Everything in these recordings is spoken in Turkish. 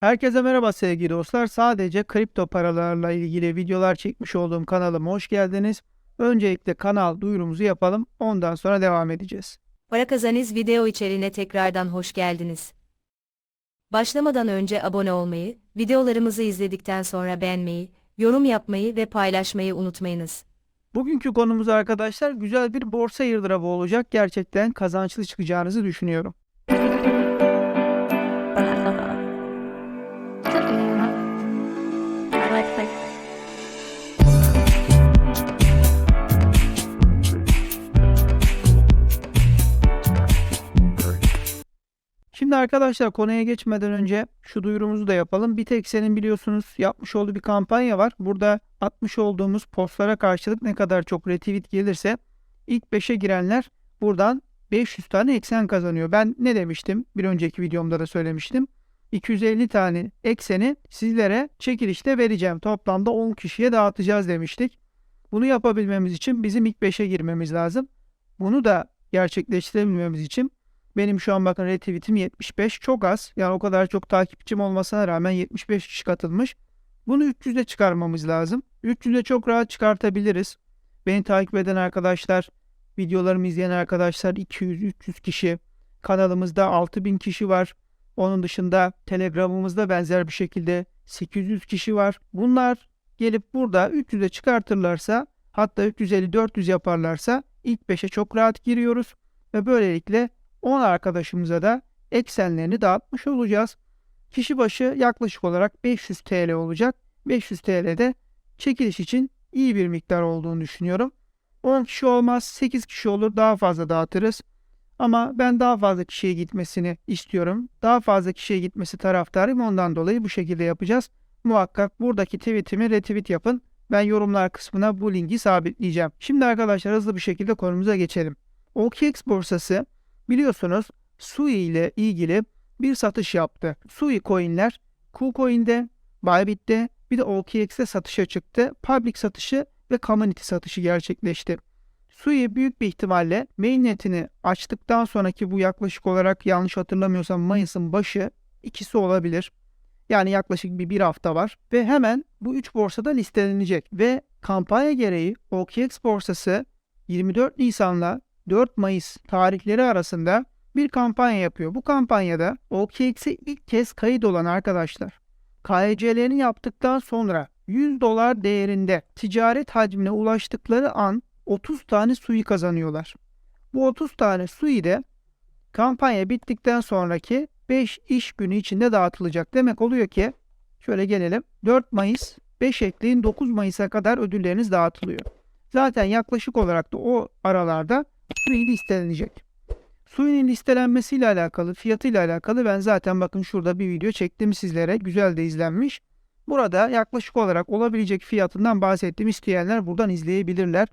Herkese merhaba sevgili dostlar. Sadece kripto paralarla ilgili videolar çekmiş olduğum kanalıma hoş geldiniz. Öncelikle kanal duyurumuzu yapalım. Ondan sonra devam edeceğiz. Para Kazaniz video içeriğine tekrardan hoş geldiniz. Başlamadan önce abone olmayı, videolarımızı izledikten sonra beğenmeyi, yorum yapmayı ve paylaşmayı unutmayınız. Bugünkü konumuz arkadaşlar güzel bir borsa airdrop'u olacak. Gerçekten kazançlı çıkacağınızı düşünüyorum. Arkadaşlar konuya geçmeden önce şu duyurumuzu da yapalım. Bir tek senin biliyorsunuz yapmış olduğu bir kampanya var. Burada atmış olduğumuz postlara karşılık ne kadar çok retweet gelirse ilk 5'e girenler buradan 500 tane eksen kazanıyor. Ben ne demiştim? Bir önceki videomda da söylemiştim. 250 tane ekseni sizlere çekilişte vereceğim. Toplamda 10 kişiye dağıtacağız demiştik. Bunu yapabilmemiz için bizim ilk 5'e girmemiz lazım. Bunu da gerçekleştirebilmemiz için benim şu an bakın retweetim 75 çok az. Yani o kadar çok takipçim olmasına rağmen 75 kişi katılmış. Bunu 300'e çıkarmamız lazım. 300'e çok rahat çıkartabiliriz. Beni takip eden arkadaşlar, videolarımı izleyen arkadaşlar 200-300 kişi. Kanalımızda 6000 kişi var. Onun dışında Telegram'ımızda benzer bir şekilde 800 kişi var. Bunlar gelip burada 300'e çıkartırlarsa hatta 350-400 yaparlarsa ilk 5'e çok rahat giriyoruz. Ve böylelikle 10 arkadaşımıza da eksenlerini dağıtmış olacağız. Kişi başı yaklaşık olarak 500 TL olacak. 500 TL de çekiliş için iyi bir miktar olduğunu düşünüyorum. 10 kişi olmaz, 8 kişi olur daha fazla dağıtırız. Ama ben daha fazla kişiye gitmesini istiyorum. Daha fazla kişiye gitmesi taraftarıyım. Ondan dolayı bu şekilde yapacağız. Muhakkak buradaki tweetimi retweet yapın. Ben yorumlar kısmına bu linki sabitleyeceğim. Şimdi arkadaşlar hızlı bir şekilde konumuza geçelim. OKX borsası biliyorsunuz Sui ile ilgili bir satış yaptı. Sui coinler KuCoin'de, Bybit'te bir de OKX'de satışa çıktı. Public satışı ve community satışı gerçekleşti. Sui büyük bir ihtimalle mainnetini açtıktan sonraki bu yaklaşık olarak yanlış hatırlamıyorsam Mayıs'ın başı ikisi olabilir. Yani yaklaşık bir bir hafta var ve hemen bu üç borsada listelenecek ve kampanya gereği OKX borsası 24 Nisan'la 4 Mayıs tarihleri arasında bir kampanya yapıyor. Bu kampanyada OKX'e ilk kez kayıt olan arkadaşlar KYC'lerini yaptıktan sonra 100 dolar değerinde ticaret hacmine ulaştıkları an 30 tane suyu kazanıyorlar. Bu 30 tane suyu de kampanya bittikten sonraki 5 iş günü içinde dağıtılacak. Demek oluyor ki şöyle gelelim 4 Mayıs 5 ekleyin 9 Mayıs'a kadar ödülleriniz dağıtılıyor. Zaten yaklaşık olarak da o aralarda suyu listelenecek. Suyun listelenmesiyle alakalı, fiyatıyla alakalı ben zaten bakın şurada bir video çektim sizlere. Güzel de izlenmiş. Burada yaklaşık olarak olabilecek fiyatından bahsettim. İsteyenler buradan izleyebilirler.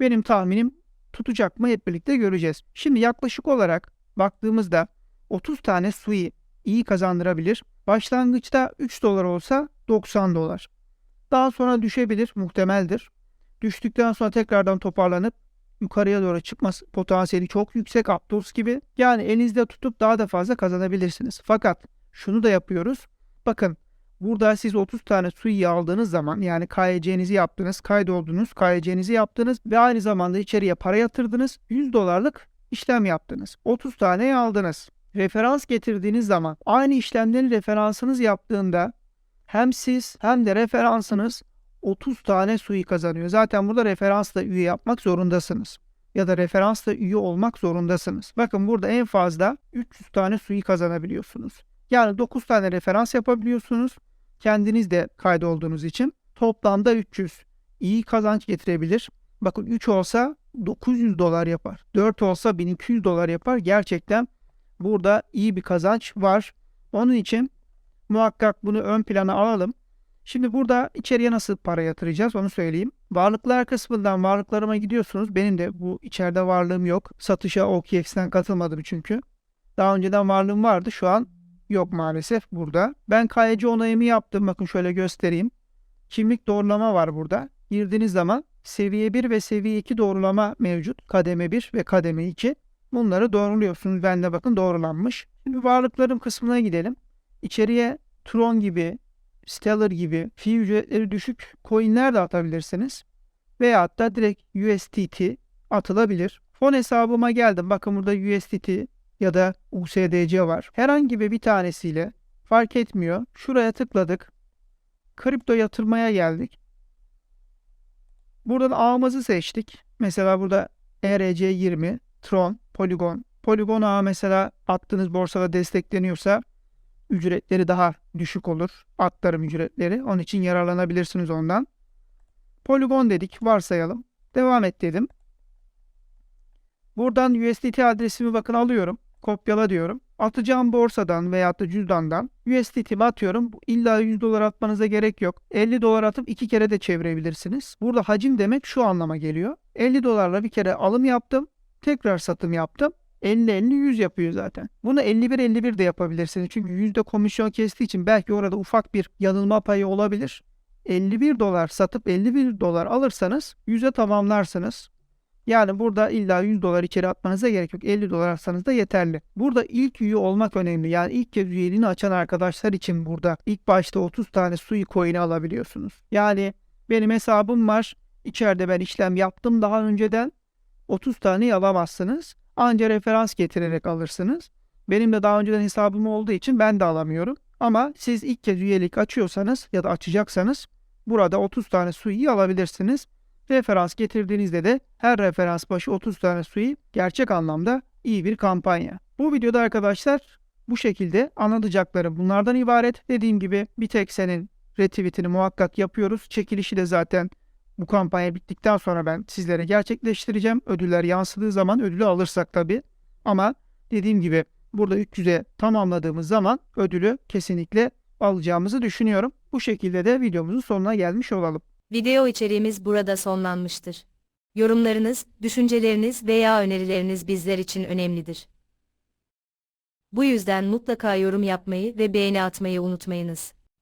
Benim tahminim tutacak mı hep birlikte göreceğiz. Şimdi yaklaşık olarak baktığımızda 30 tane sui iyi kazandırabilir. Başlangıçta 3 dolar olsa 90 dolar. Daha sonra düşebilir muhtemeldir. Düştükten sonra tekrardan toparlanıp yukarıya doğru çıkması potansiyeli çok yüksek Aptos gibi. Yani elinizde tutup daha da fazla kazanabilirsiniz. Fakat şunu da yapıyoruz. Bakın burada siz 30 tane suyu aldığınız zaman yani KYC'nizi yaptınız, kaydoldunuz, KYC'nizi yaptınız ve aynı zamanda içeriye para yatırdınız. 100 dolarlık işlem yaptınız. 30 tane aldınız. Referans getirdiğiniz zaman aynı işlemlerin referansınız yaptığında hem siz hem de referansınız 30 tane suyu kazanıyor. Zaten burada referansla üye yapmak zorundasınız. Ya da referansla üye olmak zorundasınız. Bakın burada en fazla 300 tane suyu kazanabiliyorsunuz. Yani 9 tane referans yapabiliyorsunuz. Kendiniz de kaydolduğunuz için. Toplamda 300. iyi kazanç getirebilir. Bakın 3 olsa 900 dolar yapar. 4 olsa 1200 dolar yapar. Gerçekten burada iyi bir kazanç var. Onun için muhakkak bunu ön plana alalım. Şimdi burada içeriye nasıl para yatıracağız onu söyleyeyim. Varlıklar kısmından varlıklarıma gidiyorsunuz. Benim de bu içeride varlığım yok. Satışa OKX'ten katılmadım çünkü. Daha önceden varlığım vardı. Şu an yok maalesef burada. Ben KYC onayımı yaptım. Bakın şöyle göstereyim. Kimlik doğrulama var burada. Girdiğiniz zaman seviye 1 ve seviye 2 doğrulama mevcut. Kademe 1 ve kademe 2. Bunları doğruluyorsunuz. Ben de bakın doğrulanmış. Şimdi varlıklarım kısmına gidelim. İçeriye Tron gibi, Stellar gibi fee ücretleri düşük coinler de atabilirsiniz. Veyahut da direkt USDT atılabilir. Fon hesabıma geldim. Bakın burada USDT ya da USDC var. Herhangi bir tanesiyle fark etmiyor. Şuraya tıkladık. Kripto yatırmaya geldik. Buradan ağımızı seçtik. Mesela burada E ERC20, Tron, Polygon. Polygon ağı mesela attığınız borsada destekleniyorsa ücretleri daha düşük olur. Aktarım ücretleri. Onun için yararlanabilirsiniz ondan. Polygon dedik. Varsayalım. Devam et dedim. Buradan USDT adresimi bakın alıyorum. Kopyala diyorum. Atacağım borsadan veya da cüzdandan USDT'mi atıyorum. İlla 100 dolar atmanıza gerek yok. 50 dolar atıp iki kere de çevirebilirsiniz. Burada hacim demek şu anlama geliyor. 50 dolarla bir kere alım yaptım. Tekrar satım yaptım. 50-50-100 yapıyor zaten. Bunu 51-51 de yapabilirsiniz. Çünkü yüzde komisyon kestiği için belki orada ufak bir yanılma payı olabilir. 51 dolar satıp 51 dolar alırsanız 100'e tamamlarsınız. Yani burada illa 100 dolar içeri atmanıza gerek yok. 50 dolar atsanız da yeterli. Burada ilk üye olmak önemli. Yani ilk kez üyeliğini açan arkadaşlar için burada ilk başta 30 tane sui coin'i alabiliyorsunuz. Yani benim hesabım var. İçeride ben işlem yaptım daha önceden. 30 tane alamazsınız. Anca referans getirerek alırsınız. Benim de daha önceden hesabım olduğu için ben de alamıyorum. Ama siz ilk kez üyelik açıyorsanız ya da açacaksanız burada 30 tane sui alabilirsiniz. Referans getirdiğinizde de her referans başı 30 tane sui gerçek anlamda iyi bir kampanya. Bu videoda arkadaşlar bu şekilde anlatacaklarım bunlardan ibaret. Dediğim gibi bir tek senin retweetini muhakkak yapıyoruz. Çekilişi de zaten bu kampanya bittikten sonra ben sizlere gerçekleştireceğim. Ödüller yansıdığı zaman ödülü alırsak tabii. Ama dediğim gibi burada 300'e tamamladığımız zaman ödülü kesinlikle alacağımızı düşünüyorum. Bu şekilde de videomuzun sonuna gelmiş olalım. Video içeriğimiz burada sonlanmıştır. Yorumlarınız, düşünceleriniz veya önerileriniz bizler için önemlidir. Bu yüzden mutlaka yorum yapmayı ve beğeni atmayı unutmayınız.